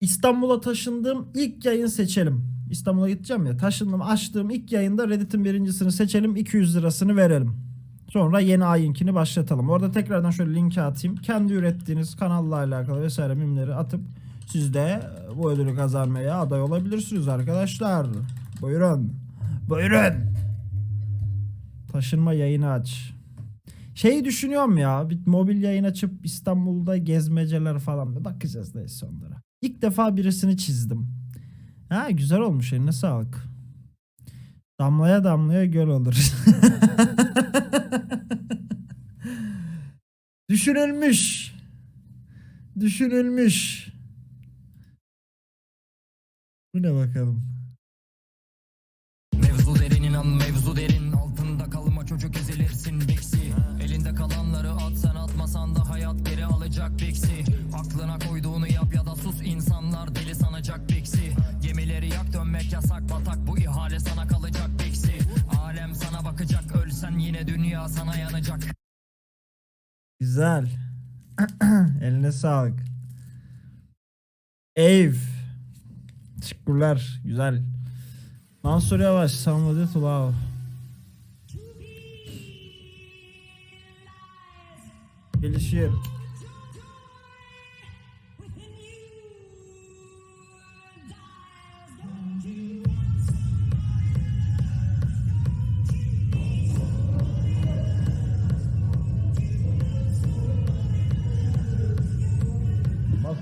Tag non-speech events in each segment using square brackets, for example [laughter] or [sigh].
İstanbul'a taşındığım ilk yayın seçelim. İstanbul'a gideceğim ya. Taşındım açtığım ilk yayında Reddit'in birincisini seçelim. 200 lirasını verelim. Sonra yeni ayinkini başlatalım. Orada tekrardan şöyle linki atayım. Kendi ürettiğiniz kanalla alakalı vesaire mimleri atıp siz de bu ödülü kazanmaya aday olabilirsiniz arkadaşlar. Buyurun. Buyurun. Taşınma yayını aç. Şeyi düşünüyorum ya. Bir mobil yayın açıp İstanbul'da gezmeceler falan. Bakacağız neyse onlara. İlk defa birisini çizdim. Ha güzel olmuş eline sağlık. Damlaya damlaya göl olur. [laughs] Düşünülmüş. Düşünülmüş. Bu ne bakalım. Mevzu derin inan mevzu derin Altında kalma çocuk ezilirsin Bixi Elinde kalanları at sen atmasan da hayat geri alacak Bixi Güzel. [clears throat] Eline sağlık. Ev. Teşekkürler. Güzel. Mansur Yavaş. To love. Gelişir.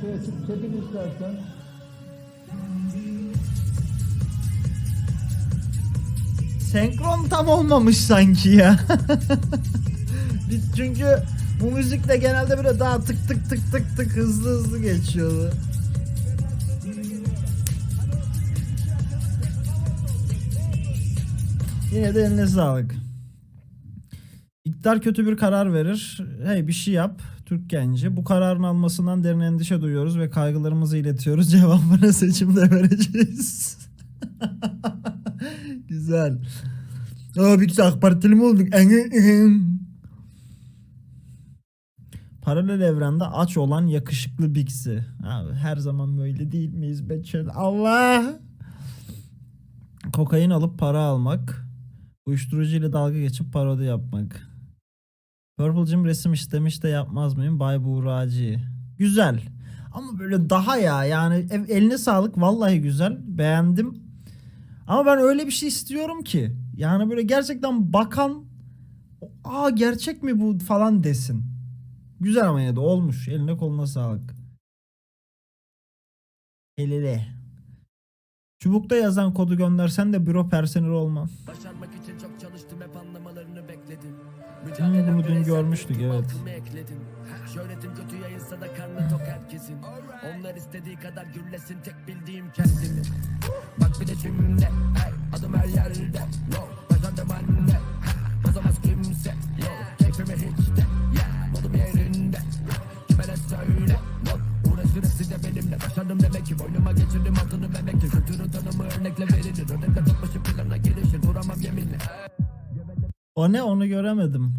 Masaya çık çekin istersen. Senkron tam olmamış sanki ya. [laughs] Biz çünkü bu müzikle genelde böyle daha tık tık tık tık tık hızlı hızlı geçiyordu. Yine de eline sağlık. İktidar kötü bir karar verir. Hey bir şey yap Türk genci. Bu kararın almasından derin endişe duyuyoruz ve kaygılarımızı iletiyoruz. [laughs] Cevabını seçimde vereceğiz. [laughs] Güzel. Aa biz AK Partili mi olduk? [laughs] Paralel evrende aç olan yakışıklı Bixi. Abi her zaman böyle değil miyiz Betül? Allah! Kokain alıp para almak. Uyuşturucu ile dalga geçip parodi yapmak. Purple'cım resim istemiş de yapmaz mıyım? Bay Buğracı. Güzel. Ama böyle daha ya yani eline sağlık vallahi güzel. Beğendim. Ama ben öyle bir şey istiyorum ki. Yani böyle gerçekten bakan aa gerçek mi bu falan desin. Güzel ama ya da olmuş. Eline koluna sağlık. Elile. Çubukta yazan kodu göndersen de büro personeli olmam. Başarmak için çok bekledim. Hmm, bunu dün görmüştük, evet. Şöhretim kötü yayılsa da karnı tok herkesin. Onlar istediği kadar gürlesin tek bildiğim kendimi. Bak bir de şimdi hey, adım her yerde. No, başardım anne. Bozamaz kimse. Yo, keyfimi hiç de. Yeah, modum yerinde. Kime ne söyle. No, uğraşırız de benimle. Başardım demek ki boynuma geçirdim altını memekti. Kültürün tanımı örnekle verilir. Örnekle tutmuşum plana gelişir. Duramam yeminle. O ne onu göremedim.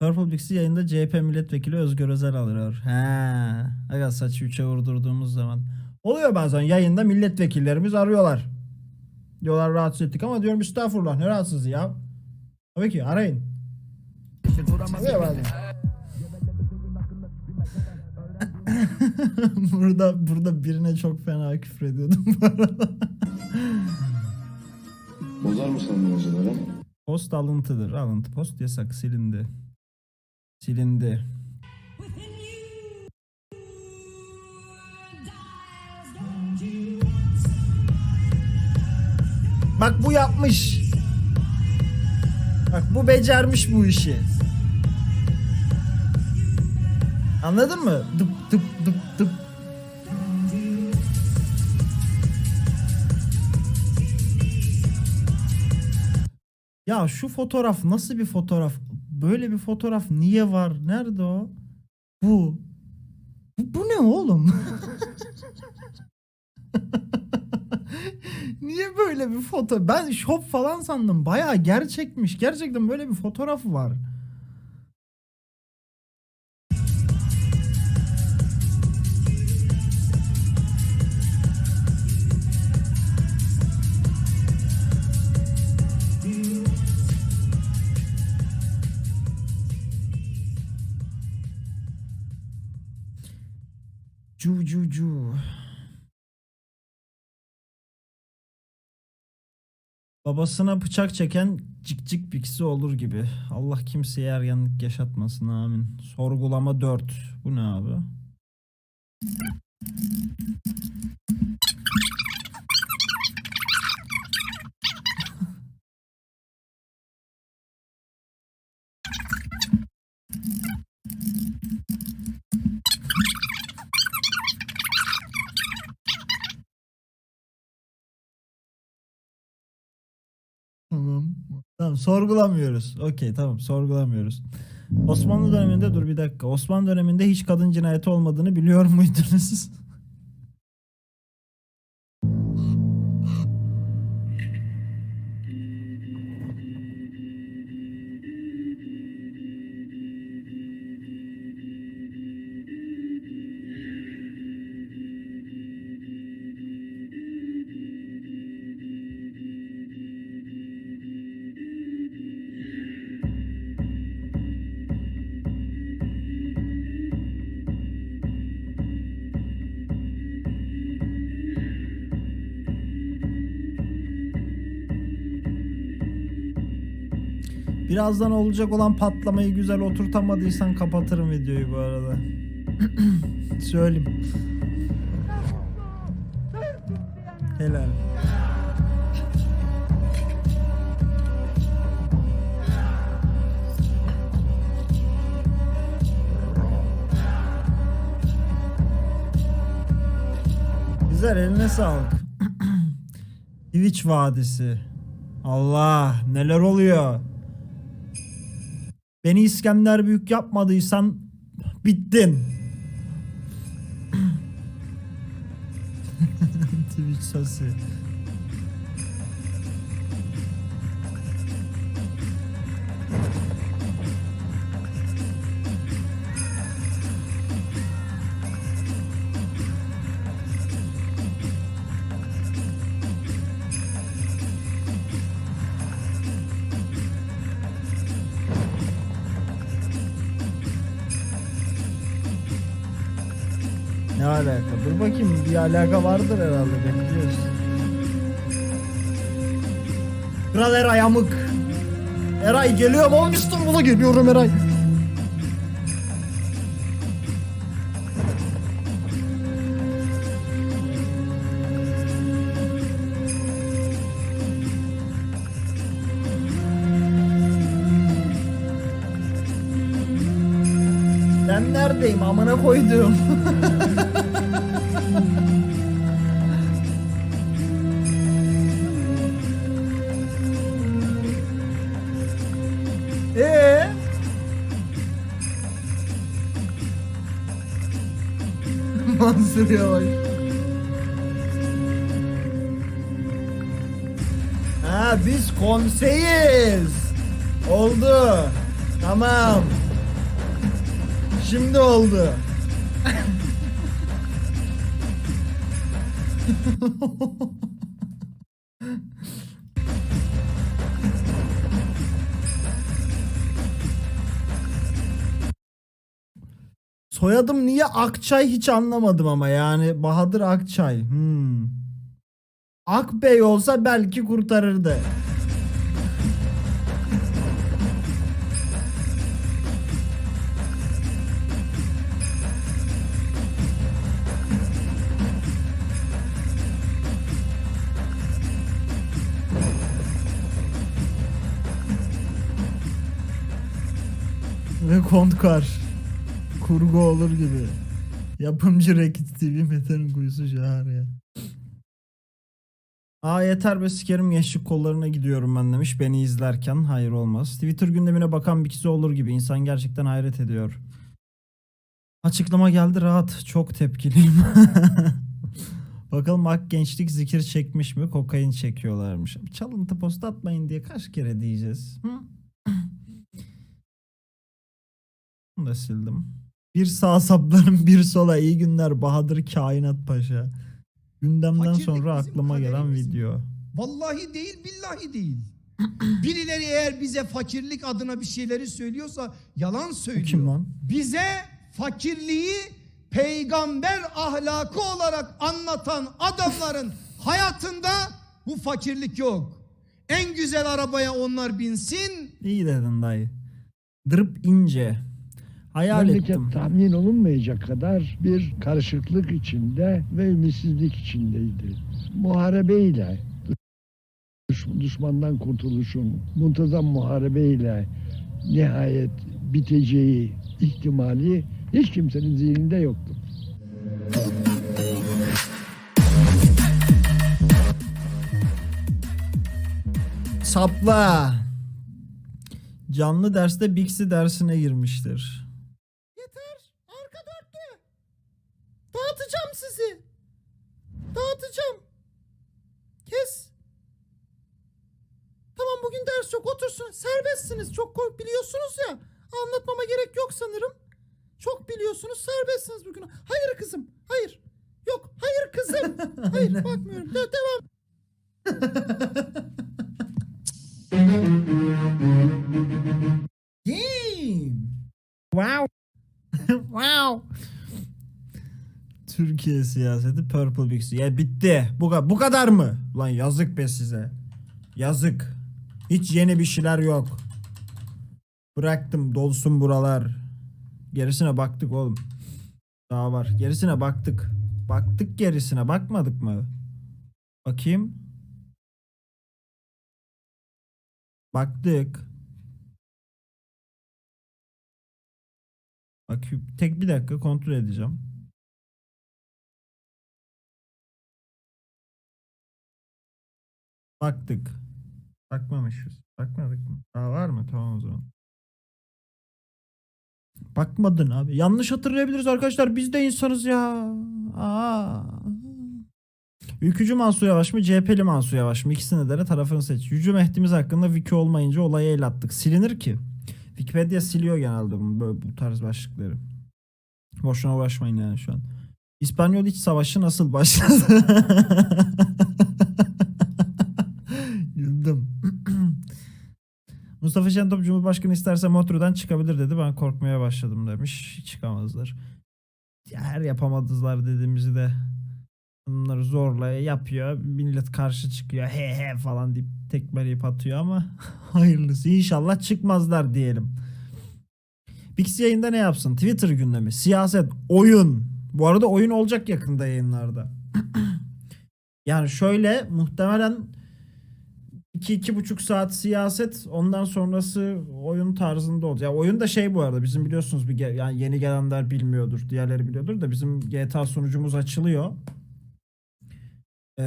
Purple Bix'i yayında CHP milletvekili Özgür Özel alıyor. He. Aga saçı üçe vurdurduğumuz zaman. Oluyor bazen yayında milletvekillerimiz arıyorlar. Diyorlar rahatsız ettik ama diyorum estağfurullah ne rahatsızı ya. Tabii ki arayın. Duramam Oluyor bazen. [laughs] burada burada birine çok fena küfür ediyordum bu arada. Bozar mı sandın yazıları? Post alıntıdır. Alıntı post yasak silindi. Silindi. Bak bu yapmış. Bak bu becermiş bu işi. Anladın mı? Dıp dıp dıp dıp. Ya şu fotoğraf nasıl bir fotoğraf? Böyle bir fotoğraf niye var? Nerede o? Bu. Bu, bu ne oğlum? [laughs] niye böyle bir foto? Ben şop falan sandım. Bayağı gerçekmiş. Gerçekten böyle bir fotoğraf var. Cu cu cu. Babasına bıçak çeken cik cik biksi olur gibi. Allah kimseye ergenlik yaşatmasın amin. Sorgulama 4. Bu ne abi? Sorgulamıyoruz. Okey tamam sorgulamıyoruz. Osmanlı döneminde dur bir dakika. Osmanlı döneminde hiç kadın cinayeti olmadığını biliyor muydunuz? [laughs] Birazdan olacak olan patlamayı güzel oturtamadıysan kapatırım videoyu bu arada. [clears throat] Söyleyeyim. Helal. Güzel eline sağlık. [clears throat] Twitch Vadisi. Allah neler oluyor. Beni İskender Büyük yapmadıysan bittin. [laughs] Twitch sesi. Dur bakayım bir alaka vardır herhalde bekliyoruz. Kral Eray amık. Eray geliyorum oğlum İstanbul'a geliyorum Eray. Ben neredeyim amına koydum. [laughs] Yavaş. Ha biz konseyiz. Oldu. Tamam. Şimdi oldu. [laughs] Soyadım niye Akçay hiç anlamadım ama yani Bahadır Akçay. Hmm. Akbey olsa belki kurtarırdı. Ve Kontkar. Kurgu olur gibi. Yapımcı Rekit TV Mete'nin kuyusu şahane. Aa yeter be sikerim gençlik kollarına gidiyorum ben demiş beni izlerken. Hayır olmaz. Twitter gündemine bakan bir kişi olur gibi. İnsan gerçekten hayret ediyor. Açıklama geldi rahat. Çok tepkiliyim. [laughs] Bakalım Ak Gençlik zikir çekmiş mi? Kokain çekiyorlarmış. Çalıntı post atmayın diye kaç kere diyeceğiz? Hı? Bunu da sildim. Bir sağ saplarım [laughs] bir sola iyi günler Bahadır Kainat Paşa. Gündemden Fakirlik sonra bizim aklıma gelen kaderimiz. video. Vallahi değil billahi değil. Birileri eğer bize fakirlik adına bir şeyleri söylüyorsa yalan söylüyor. kim lan? Bize fakirliği peygamber ahlakı olarak anlatan adamların hayatında bu fakirlik yok. En güzel arabaya onlar binsin. İyi dedin dayı. Dırıp ince. Hayal Memleket ettim. tahmin olunmayacak kadar bir karışıklık içinde ve ümitsizlik içindeydi. Muharebeyle, düş- düşmandan kurtuluşun muntazam muharebeyle nihayet biteceği ihtimali hiç kimsenin zihninde yoktu. Sapla. Canlı derste Bixi dersine girmiştir. Arka dörtlü. Dağıtacağım sizi. Dağıtacağım. Kes. Tamam bugün ders yok otursun. Serbestsiniz. Çok kork biliyorsunuz ya. Anlatmama gerek yok sanırım. Çok biliyorsunuz. Serbestsiniz bugün. Hayır kızım. Hayır. Yok. Hayır kızım. [laughs] Hayır bakmıyorum. De- devam. Damn. Wow. [laughs] wow. Türkiye siyaseti Purple Bixi. Ya bitti. Bu, bu kadar mı? Lan yazık be size. Yazık. Hiç yeni bir şeyler yok. Bıraktım dolsun buralar. Gerisine baktık oğlum. Daha var. Gerisine baktık. Baktık gerisine bakmadık mı? Bakayım. Baktık. Bak tek bir dakika kontrol edeceğim. Baktık. Bakmamışız. Bakmadık mı? Daha var mı? Tamam o zaman. Bakmadın abi. Yanlış hatırlayabiliriz arkadaşlar. Biz de insanız ya. Aa. Ülkücü Mansur Yavaş mı? CHP'li Mansur Yavaş mı? İkisini de tarafını seç. Yücü Mehdi'miz hakkında wiki olmayınca olayı el attık. Silinir ki. Wikipedia siliyor genelde böyle, bu tarz başlıkları. Boşuna uğraşmayın yani şu an. İspanyol İç Savaşı nasıl başladı? [laughs] Güldüm. Mustafa Şentop Cumhurbaşkanı isterse Motro'dan çıkabilir dedi. Ben korkmaya başladım demiş. Çıkamazlar. Her yapamadılar dediğimizi de bunları zorla yapıyor. Millet karşı çıkıyor. He he falan deyip tekmeleyip atıyor ama [laughs] hayırlısı. İnşallah çıkmazlar diyelim. Bix yayında ne yapsın? Twitter gündemi, siyaset, oyun. Bu arada oyun olacak yakında yayınlarda. [clears throat] yani şöyle muhtemelen 2-2,5 saat siyaset ondan sonrası oyun tarzında olacak. Ya oyun da şey bu arada bizim biliyorsunuz bir yani yeni gelenler bilmiyordur. Diğerleri biliyordur da bizim GTA sunucumuz açılıyor. Ee,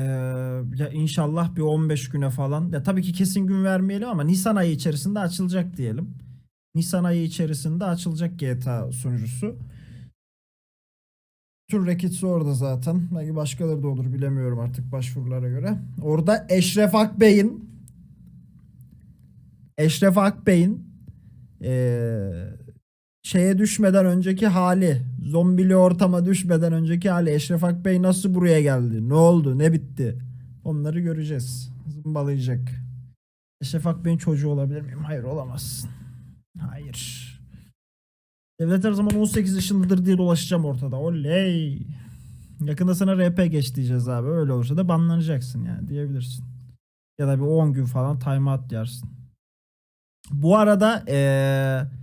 ya inşallah bir 15 güne falan. Ya tabii ki kesin gün vermeyelim ama Nisan ayı içerisinde açılacak diyelim. Nisan ayı içerisinde açılacak GTA sunucusu. Tür Rekitsi orada zaten. Belki başkaları da olur bilemiyorum artık başvurulara göre. Orada Eşref Akbey'in Eşref Akbey'in eee, şeye düşmeden önceki hali, zombili ortama düşmeden önceki hali Eşref Akbey nasıl buraya geldi? Ne oldu? Ne bitti? Onları göreceğiz. Zımbalayacak. Eşref Akbey'in çocuğu olabilir miyim? Hayır olamazsın. Hayır. Devlet her zaman 18 yaşındadır diye dolaşacağım ortada. Oley. Yakında sana RP geç diyeceğiz abi. Öyle olursa da banlanacaksın yani diyebilirsin. Ya da bir 10 gün falan timeout yersin. Bu arada eee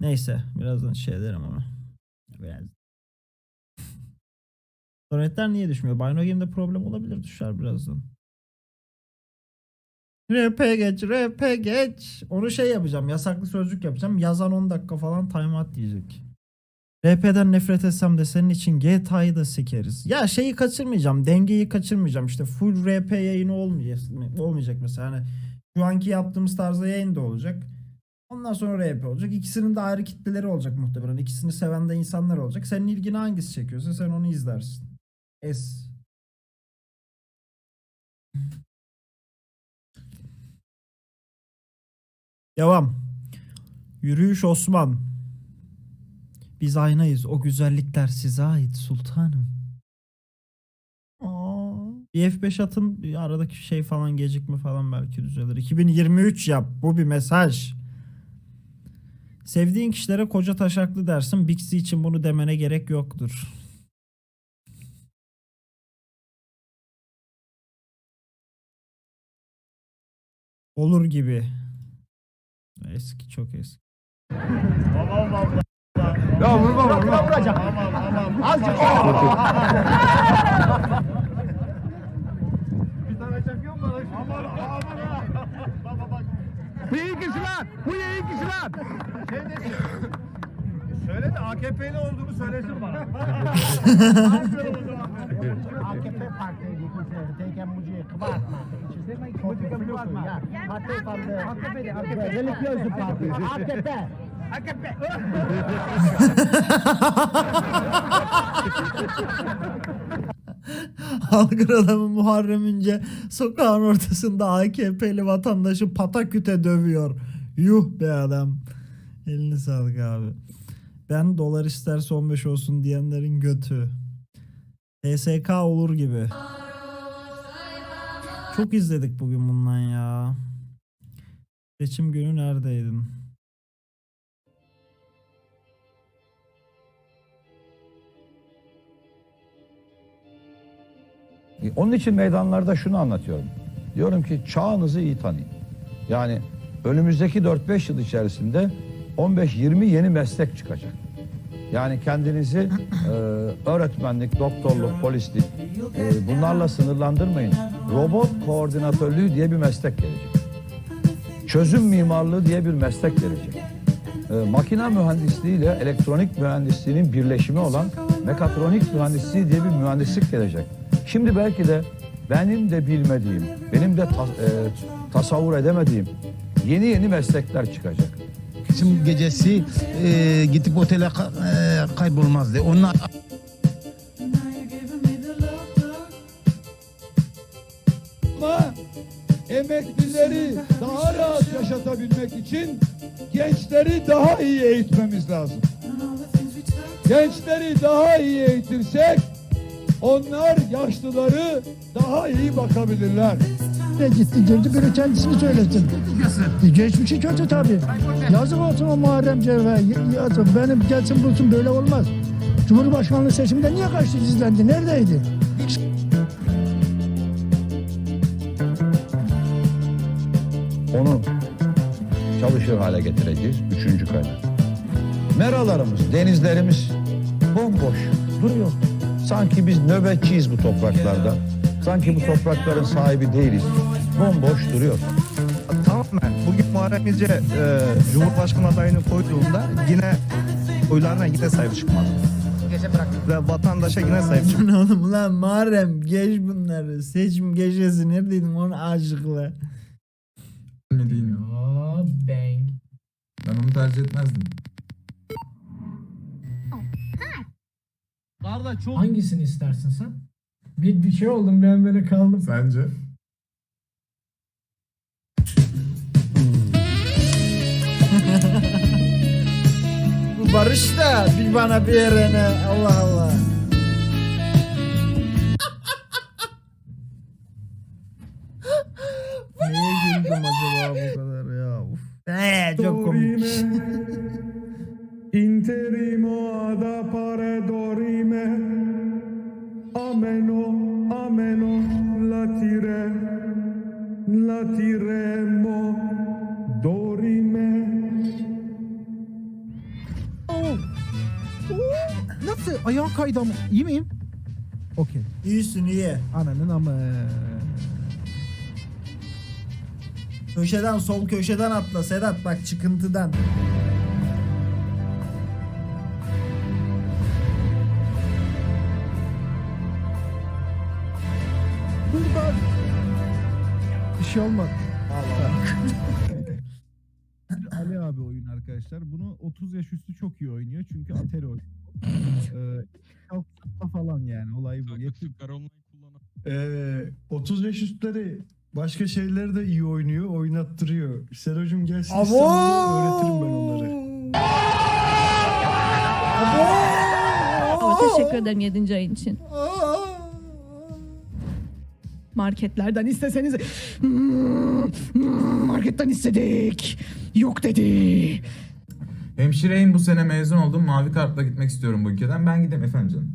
neyse birazdan şey ederim onu. Biraz. [laughs] Donetler niye düşmüyor? Bino Game'de problem olabilir düşer birazdan. RP geç, RP geç. Onu şey yapacağım. Yasaklı sözcük yapacağım. Yazan 10 dakika falan timeout diyecek. RP'den nefret etsem de senin için GTA'yı da sikeriz. Ya şeyi kaçırmayacağım. Dengeyi kaçırmayacağım. İşte full RP yayını olmayacak, olmayacak mesela. Hani şu anki yaptığımız tarzda yayın da olacak. Ondan sonra RP olacak. İkisinin de ayrı kitleleri olacak muhtemelen. İkisini seven de insanlar olacak. Senin ilgini hangisi çekiyorsa sen onu izlersin. Es. Devam. Yürüyüş Osman. Biz aynayız. O güzellikler size ait sultanım. Bir F5 atın aradaki şey falan gecikme falan belki düzelir. 2023 yap. Bu bir mesaj. Sevdiğin kişilere koca taşaklı dersin. Bixi için bunu demene gerek yoktur. Olur gibi. Eski çok eski. Söyle [laughs] de AKP'li olduğunu söylesin bana. AKP partiydi teyken muciye. AKP'de. Relikiyozlu parti. AKP. AKP. [laughs] Halkın adamı Muharrem İnce sokağın ortasında AKP'li vatandaşı pataküte dövüyor. Yuh be adam. Elini sağlık abi. Ben dolar isterse 15 olsun diyenlerin götü. PSK olur gibi. Çok izledik bugün bundan ya. Seçim günü neredeydin? Onun için meydanlarda şunu anlatıyorum. Diyorum ki çağınızı iyi tanıyın. Yani önümüzdeki 4-5 yıl içerisinde 15-20 yeni meslek çıkacak. Yani kendinizi e, öğretmenlik, doktorluk, polislik e, bunlarla sınırlandırmayın. Robot koordinatörlüğü diye bir meslek gelecek. Çözüm mimarlığı diye bir meslek gelecek. E, makine mühendisliği ile elektronik mühendisliğinin birleşimi olan mekatronik mühendisliği diye bir mühendislik gelecek. Şimdi belki de benim de bilmediğim, benim de ta- e, tasavvur edemediğim yeni yeni meslekler çıkacak. Seçim gecesi e, gidip otele e, kaybolmazdı. Onlar emeklileri daha rahat yaşatabilmek için gençleri daha iyi eğitmemiz lazım. Gençleri daha iyi eğitirsek onlar yaşlıları daha iyi bakabilirler. Ne gitti girdi biri kendisini söylesin. E, geçmişi kötü tabii. Yazık olsun o Muharrem Cevher. Benim gelsin bulsun böyle olmaz. Cumhurbaşkanlığı seçiminde niye kaçtı gizlendi? Neredeydi? Onu çalışır hale getireceğiz. Üçüncü kaynak. Meralarımız, denizlerimiz bomboş duruyor. Sanki biz nöbetçiyiz bu topraklarda. Sanki bu toprakların sahibi değiliz. Bomboş duruyor. tamamen bugün Muharrem İnce e, Cumhurbaşkanı adayını koyduğunda yine oylarına yine sahip çıkmadı. Ve vatandaşa yine sahip çıkmadı. ne oğlum lan Muharrem geç bunları. Seçim gecesi neredeydin onu aşıkla. Bilmediğin. bang. Ben onu tercih etmezdim. Hangisini istersin sen? Bir, bir şey oldum ben böyle kaldım. Sence? Bu Barış da bir bana bir yerine Allah Allah. Neye güldüm acaba bu kadar ya? Uf. Ee, çok komik. Interimo ad appare dorime Ameno, ameno, latire Latiremo Nasıl? Ayağım kaydı ama. İyi miyim? Okey. İyisin iyi. Ananın ama. Köşeden sol köşeden atla Sedat bak çıkıntıdan. Burada bir şey olmadı. Arkadaşlar. Bunu 30 yaş üstü çok iyi oynuyor çünkü [laughs] Atari oynuyor. ee, falan yani olay bu. Ee, 35 yaş üstleri başka şeyleri de iyi oynuyor, oynattırıyor. Serocum gelsin Abo! Öğretirim ben onları. Ama teşekkür ederim 7. ayın için. Marketlerden isteseniz Hmm, marketten istedik. Yok dedi. Hemşireyim bu sene mezun oldum. Mavi kartla gitmek istiyorum bu ülkeden. Ben gideyim efendim canım.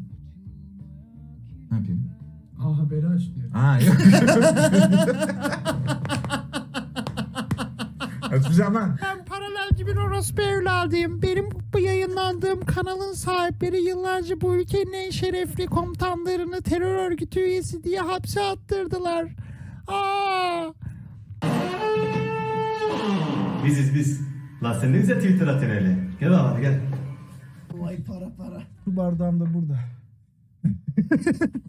Ne yapayım? A haberi aç diyor. Aa yok. [laughs] Açacağım lan. Ben paralelci bir orospu evladıyım. Benim bu yayınlandığım kanalın sahipleri yıllarca bu ülkenin en şerefli komutanlarını terör örgütü üyesi diye hapse attırdılar. Aa! Biziz biz. Lan sen ne güzel Twitter atın öyle. Gel abi gel. Su bardağım da burada.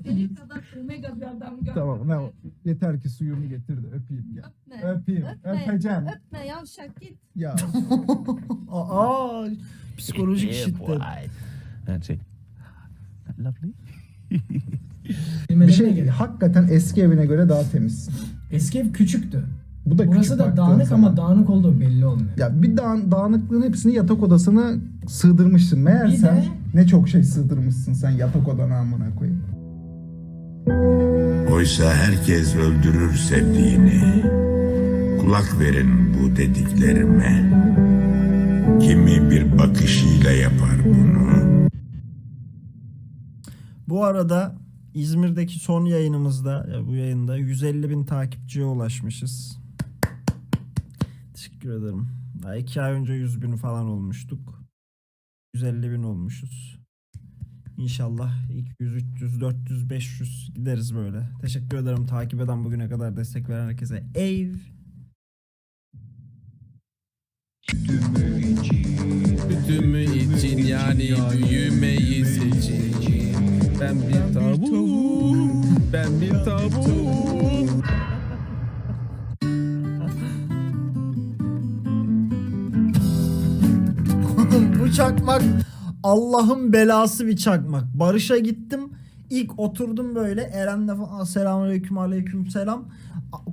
Senin kadar omega bir adam gör. Tamam ne o? Yeter ki suyumu getir de öpeyim ya. Öpme. Öpeyim. Öpeceğim. Öpme yavşak git. Ya. [laughs] Aa, psikolojik şiddet. bir şey hakikaten eski evine göre daha temizsin. Eski ev küçüktü. Bu da Burası da dağınık zaman. ama dağınık olduğu belli olmuyor. Ya bir dağın, dağınıklığın hepsini yatak odasına sığdırmışsın. Meğer Bir sen de- ne çok şey sığdırmışsın sen yatak odana amına koyayım. Oysa herkes öldürür sevdiğini. Kulak verin bu dediklerime. Kimi bir bakışıyla yapar bunu. Bu arada İzmir'deki son yayınımızda ya bu yayında 150 bin takipçiye ulaşmışız. Teşekkür ederim. Daha iki ay önce 100 bin falan olmuştuk. 150 bin olmuşuz. İnşallah 200, 300, 400, 500 gideriz böyle. Teşekkür ederim takip eden bugüne kadar destek veren herkese. Ev. Bütümü için yani büyümeyi seçin. Ben bir tavuğum. Ben bir tavuğum. Çakmak Allah'ın belası bir çakmak. Barış'a gittim. İlk oturdum böyle Eren'le falan selamünaleyküm aleyküm selam.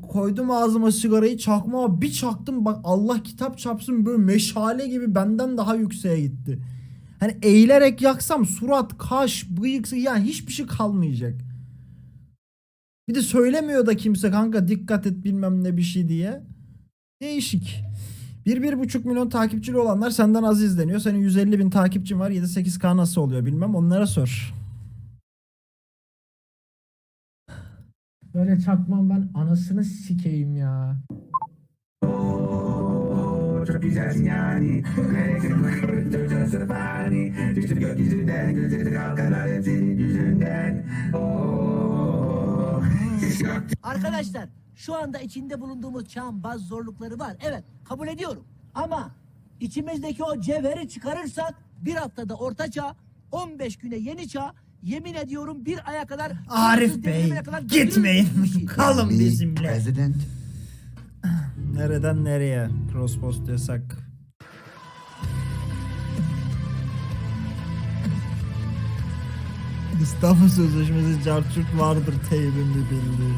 Koydum ağzıma sigarayı çakmağa bir çaktım bak Allah kitap çarpsın böyle meşale gibi benden daha yükseğe gitti. Hani eğilerek yaksam surat, kaş, bıyık yani hiçbir şey kalmayacak. Bir de söylemiyor da kimse kanka dikkat et bilmem ne bir şey diye. Değişik. 1-1,5 milyon takipçili olanlar senden az izleniyor. Senin 150 bin takipçin var. 7-8K nasıl oluyor bilmem. Onlara sor. Böyle çakmam ben anasını sikeyim ya. Çok güzelsin yani. Düştüm gökyüzünden, gözleri kalkan aletin yüzünden. Arkadaşlar şu anda içinde bulunduğumuz çağın bazı zorlukları var. Evet kabul ediyorum. Ama içimizdeki o cevheri çıkarırsak bir haftada orta çağ, 15 güne yeni çağ, yemin ediyorum bir aya kadar Arif Bey kadar gitmeyin. [laughs] Kalın bizimle. Nereden nereye? Cross post yasak. İstanbul Sözleşmesi carçurt vardır teybinde bildiği.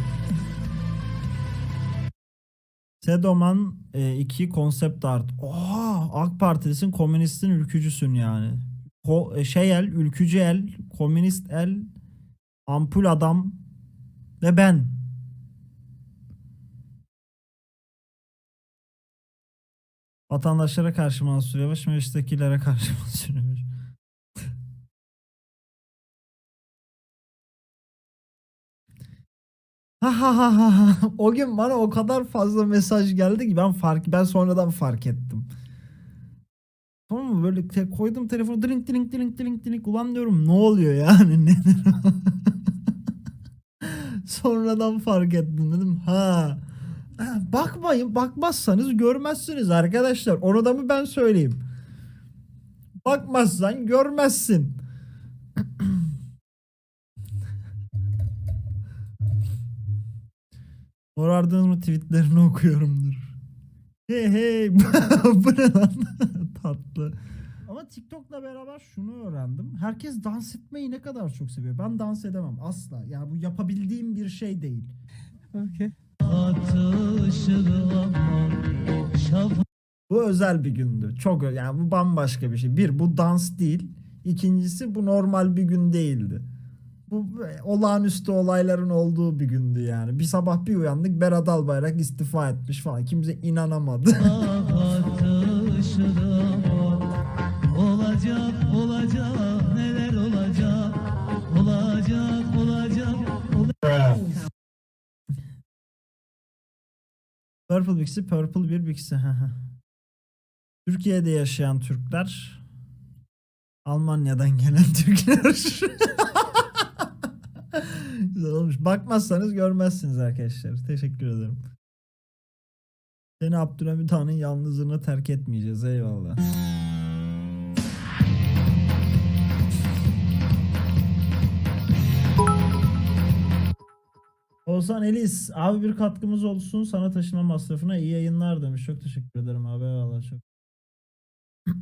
Sedoman 2 konsept art. Oha AK Partilisin komünistin ülkücüsün yani. Ko, e, şey el, ülkücü el, komünist el, ampul adam ve ben. Vatandaşlara karşı Mansur Yavaş, meclistekilere karşı Mansur Yavaş. Ha ha ha ha ha. O gün bana o kadar fazla mesaj geldi ki ben fark ben sonradan fark ettim. Tamam mı? Böyle te- koydum telefonu drink drink drink drink drink ulan diyorum ne oluyor yani [laughs] nedir? Sonradan fark ettim dedim. Ha, Bakmayın bakmazsanız görmezsiniz arkadaşlar. Onu da mı ben söyleyeyim? Bakmazsan görmezsin. Morardınız mı tweetlerini [laughs] okuyorumdur. Hey hey [laughs] bu ne lan [laughs] tatlı. Ama TikTok'la beraber şunu öğrendim. Herkes dans etmeyi ne kadar çok seviyor. Ben dans edemem asla. Ya bu yapabildiğim bir şey değil. Bu özel bir gündü. Çok ö- yani bu bambaşka bir şey. Bir bu dans değil. İkincisi bu normal bir gün değildi. Bu böyle olağanüstü olayların olduğu bir gündü yani. Bir sabah bir uyandık Berat Albayrak istifa etmiş falan. Kimse inanamadı. Olacak olacak neler olacak olacak olacak Purple Bixi, Purple bir Bixi. Türkiye'de yaşayan Türkler, Almanya'dan gelen Türkler. [laughs] Güzel olmuş. Bakmazsanız görmezsiniz arkadaşlar. Teşekkür ederim. Seni Abdülhamit Han'ın yalnızlığına terk etmeyeceğiz. Eyvallah. Oğuzhan Elis abi bir katkımız olsun sana taşıma masrafına iyi yayınlar demiş. Çok teşekkür ederim abi eyvallah çok. [clears throat]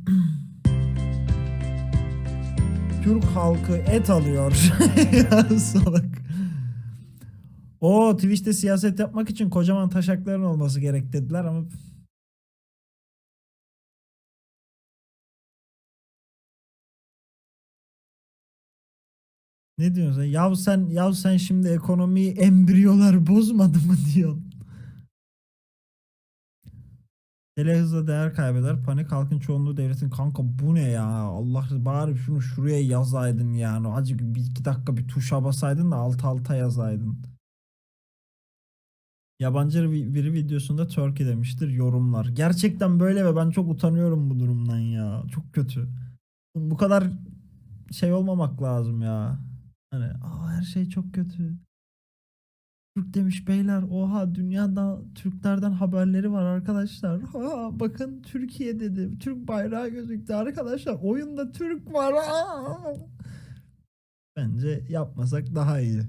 Türk halkı et alıyor. [laughs] salak. O Twitch'te siyaset yapmak için kocaman taşakların olması gerek dediler ama Ne diyorsun? Yav sen, yav sen şimdi ekonomiyi embriyolar bozmadı mı diyorsun? Tele hızla değer kaybeder. Panik halkın çoğunluğu devletin. Kanka bu ne ya? Allah bari şunu şuraya yazaydın yani. Azıcık bir iki dakika bir tuşa basaydın da alt alta yazaydın. Yabancı bir- biri videosunda Turkey demiştir yorumlar. Gerçekten böyle ve ben çok utanıyorum bu durumdan ya. Çok kötü. Bu kadar şey olmamak lazım ya. Hani Aa, her şey çok kötü. Türk demiş beyler. Oha dünyada Türklerden haberleri var arkadaşlar. [laughs] Ha, bakın Türkiye dedi. Türk bayrağı gözüktü arkadaşlar. Oyunda Türk var. Aa! Bence yapmasak daha iyi.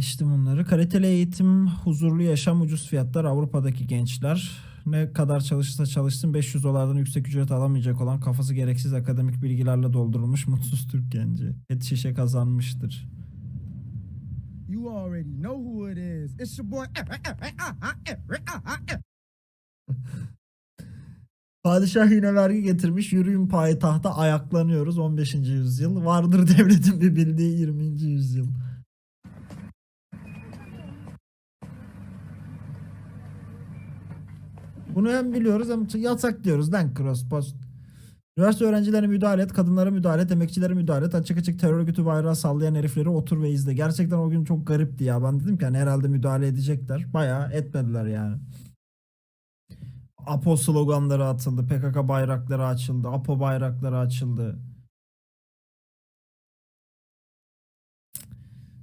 Geçtim bunları. Kaliteli eğitim, huzurlu yaşam, ucuz fiyatlar Avrupa'daki gençler. Ne kadar çalışırsa çalışsın 500 dolardan yüksek ücret alamayacak olan kafası gereksiz akademik bilgilerle doldurulmuş mutsuz Türk genci. Et şişe kazanmıştır. You already know who it is. It's your boy. [laughs] Padişah yine vergi getirmiş. Yürüyün payitahta ayaklanıyoruz 15. yüzyıl. Vardır devletin bir bildiği 20. yüzyıl. Bunu hem biliyoruz hem yasak diyoruz lan crosspost. Üniversite öğrencilerine müdahale et, kadınlara müdahale et, emekçilere müdahale et. Açık açık terör örgütü bayrağı sallayan herifleri otur ve izle. Gerçekten o gün çok garipti ya. Ben dedim ki hani herhalde müdahale edecekler. Bayağı etmediler yani. APO sloganları atıldı. PKK bayrakları açıldı. APO bayrakları açıldı.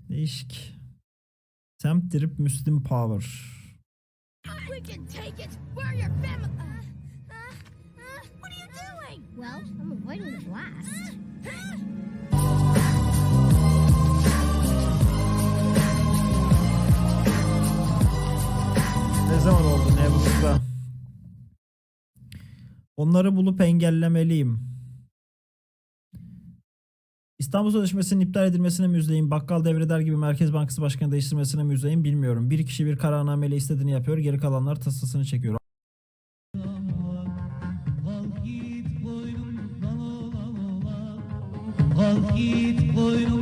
Değişik. Semt drip Müslim Power. We can take it. We're your family. Uh, uh, uh, what are you doing? Well, I'm avoiding the blast. Ne zaman oldu ne bulsa. Onları bulup engellemeliyim. İstanbul Sözleşmesi'nin iptal edilmesine müzdeyim. Bakkal devreder gibi Merkez Bankası Başkanı değiştirmesine müzdeyim bilmiyorum. Bir kişi bir kararnameyle istediğini yapıyor. Geri kalanlar tasasını çekiyor. Kalk git boynumdan